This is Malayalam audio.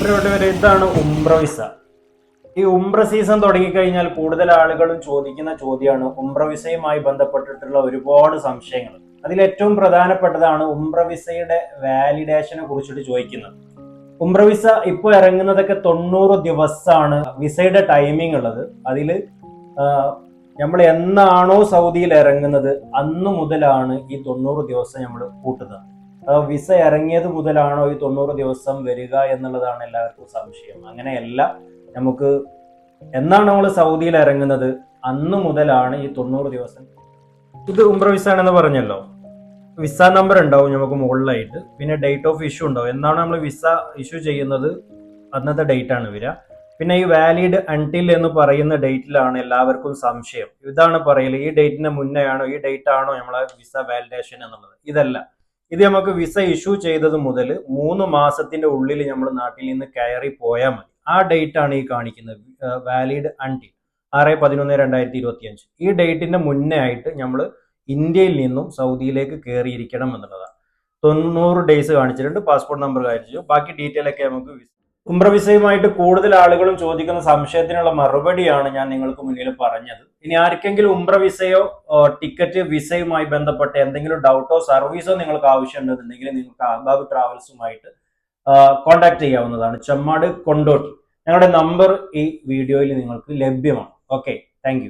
പ്രിയപ്പെട്ടവരെ ഇതാണ് ഉംറ വിസ. ഈ ഉംബ്ര സീസൺ തുടങ്ങിക്കഴിഞ്ഞാൽ കൂടുതൽ ആളുകളും ചോദിക്കുന്ന ചോദ്യമാണ്. ഉംറ വിസയുമായി ബന്ധപ്പെട്ടിട്ടുള്ള ഒരുപാട് സംശയങ്ങൾ. അതിൽ ഏറ്റവും പ്രധാനപ്പെട്ടതാണ് ഉംറ വിസയുടെ വാലിഡേഷനെ കുറിച്ചിട്ട് ചോദിക്കുന്നത്. ഉംറ വിസ ഇപ്പോൾ ഇറങ്ങുന്നതൊക്കെ തൊണ്ണൂറ് ദിവസമാണ് വിസയുടെ ടൈമിംഗ് ഉള്ളത്. അതിൽ നമ്മൾ എന്നാണോ സൗദിയിൽ ഇറങ്ങുന്നത് അന്ന് മുതലാണ് ഈ തൊണ്ണൂറ് ദിവസം നമ്മൾ കൂട്ടുന്നത്. വിസ ഇറങ്ങിയത് മുതലാണോ ഈ തൊണ്ണൂറ് ദിവസം വരിക എന്നുള്ളതാണ് എല്ലാവർക്കും സംശയം. അങ്ങനെയല്ല നമുക്ക് എന്നാണ് നമ്മൾ സൗദിയിൽ ഇറങ്ങുന്നത്? അന്ന് മുതലാണ് ഈ തൊണ്ണൂറ് ദിവസം. ഇത് ഉംറ വിസ ആണെന്ന് പറഞ്ഞല്ലോ. വിസ നമ്പർ ഉണ്ടാവും നമുക്ക് മുകളിലായിട്ട്. പിന്നെ ഡേറ്റ് ഓഫ് ഇഷ്യൂ ഉണ്ടാവും. എന്നാണ് നമ്മൾ വിസ ഇഷ്യൂ ചെയ്യുന്നത്? അന്നത്തെ ഡേറ്റ് ആണ് വരിക. പിന്നെ ഈ വാലിഡ് അൺടിൽ എന്ന് പറയുന്ന ഡേറ്റിലാണ് എല്ലാവർക്കും സംശയം. ഇതാണ് പറയൽ ഈ ഡേറ്റിന് മുന്നേ ആണോ ഈ ഡേറ്റ് ആണോ നമ്മളെ വിസ വാലിഡേഷൻ എന്നുള്ളത്? ഇതല്ല. ഇത് നമുക്ക് വിസ ഇഷ്യൂ ചെയ്തത് മുതൽ മൂന്ന് മാസത്തിന്റെ ഉള്ളിൽ നമ്മൾ നാട്ടിൽ നിന്ന് കയറി പോയാൽ മതി. ആ ഡേറ്റ് ആണ് ഈ കാണിക്കുന്നത്. വാലിഡ് അൺടിൽ ആറ് പതിനൊന്ന് രണ്ടായിരത്തി ഇരുപത്തി അഞ്ച് ഈ ഡേറ്റിന്റെ മുന്നേ ആയിട്ട് നമ്മൾ ഇന്ത്യയിൽ നിന്നും സൗദിയിലേക്ക് കയറിയിരിക്കണം എന്നുള്ളതാണ്. തൊണ്ണൂറ് ഡേയ്സ് കാണിച്ചിട്ടുണ്ട്. പാസ്പോർട്ട് നമ്പർ കാണിച്ചു. ബാക്കി ഡീറ്റെയിൽ ഒക്കെ നമുക്ക് വിസ- ഉംറ വിസയുമായിട്ട് കൂടുതൽ ആളുകളും ചോദിക്കുന്ന സംശയത്തിനുള്ള മറുപടിയാണ് ഞാൻ നിങ്ങൾക്ക് മുന്നിൽ പറഞ്ഞത്. ഇനി ആർക്കെങ്കിലും ഉംറ വിസയോ ടിക്കറ്റ് വിസയുമായി ബന്ധപ്പെട്ട എന്തെങ്കിലും ഡൗട്ടോ സർവീസോ നിങ്ങൾക്ക് ആവശ്യമുണ്ടെന്നുണ്ടെങ്കിൽ നിങ്ങൾക്ക് അഹ്ബാബ് ട്രാവൽസുമായിട്ട് കോൺടാക്ട് ചെയ്യാവുന്നതാണ്. ചെമ്മാട് കൊണ്ടോട്ടി. ഞങ്ങളുടെ നമ്പർ ഈ വീഡിയോയിൽ നിങ്ങൾക്ക് ലഭ്യമാണ്. Okay thank